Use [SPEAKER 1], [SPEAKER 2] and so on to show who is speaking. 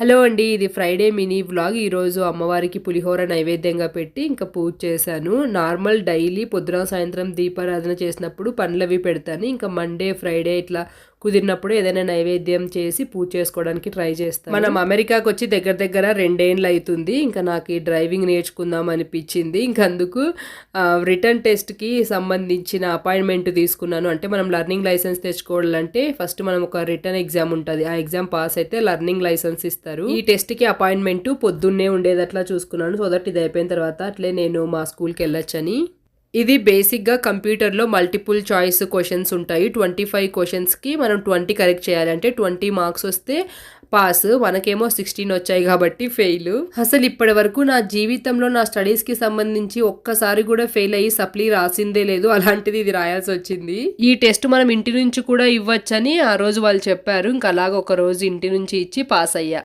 [SPEAKER 1] Hello అండి ఇది Friday mini vlog ఈరోజు అమ్మవారికి పులిహోర నైవేద్యంగా పెట్టి ఇంకా పూజ చేశాను. నార్మల్ డైలీ పొద్దున సాయంత్రం దీపారాధన చేసినప్పుడు పండ్లవి పెడతాను. ఇంకా మండే ఫ్రైడే ఇట్లా కుదిరినప్పుడు ఏదైనా నైవేద్యం చేసి పూజ చేసుకోవడానికి ట్రై చేస్తాను. మనం అమెరికాకి వచ్చి దగ్గర దగ్గర రెండేండ్లు అవుతుంది ఇంకా నాకు ఈ డ్రైవింగ్ నేర్చుకుందాం అనిపించింది. ఇంకా అందుకు రిటర్న్ టెస్ట్కి సంబంధించిన అపాయింట్మెంట్ తీసుకున్నాను. అంటే మనం లర్నింగ్ లైసెన్స్ తెచ్చుకోవాలంటే ఫస్ట్ మనం ఒక రిటర్న్ ఎగ్జామ్ ఉంటుంది. ఆ ఎగ్జామ్ పాస్ అయితే లర్నింగ్ లైసెన్స్ ఇస్తారు. ఈ టెస్ట్కి అపాయింట్మెంట్ పొద్దున్నే ఉండేది అట్లా చూసుకున్నాను. సో దట్ ఇది అయిపోయిన తర్వాత అట్లే నేను మా స్కూల్కి వెళ్ళొచ్చని. ఇది బేసిక్గా కంప్యూటర్లో మల్టిపుల్ చాయిస్ క్వశ్చన్స్ ఉంటాయి. ట్వంటీ ఫైవ్ క్వశ్చన్స్కి మనం ట్వంటీ కరెక్ట్ చేయాలంటే ట్వంటీ మార్క్స్ వస్తే పాస్. మనకేమో సిక్స్టీన్ వచ్చాయి కాబట్టి ఫెయిల్. అసలు ఇప్పటి వరకు నా జీవితంలో నా స్టడీస్కి సంబంధించి ఒక్కసారి కూడా ఫెయిల్ అయ్యి సప్లీ రాసిందే లేదు. అలాంటిది ఇది రాయాల్సి వచ్చింది. ఈ టెస్ట్ మనం ఇంటి నుంచి కూడా ఇవ్వచ్చని ఆ రోజు వాళ్ళు చెప్పారు. ఇంకా అలాగ ఒక రోజు ఇంటి నుంచి ఇచ్చి పాస్ అయ్యా.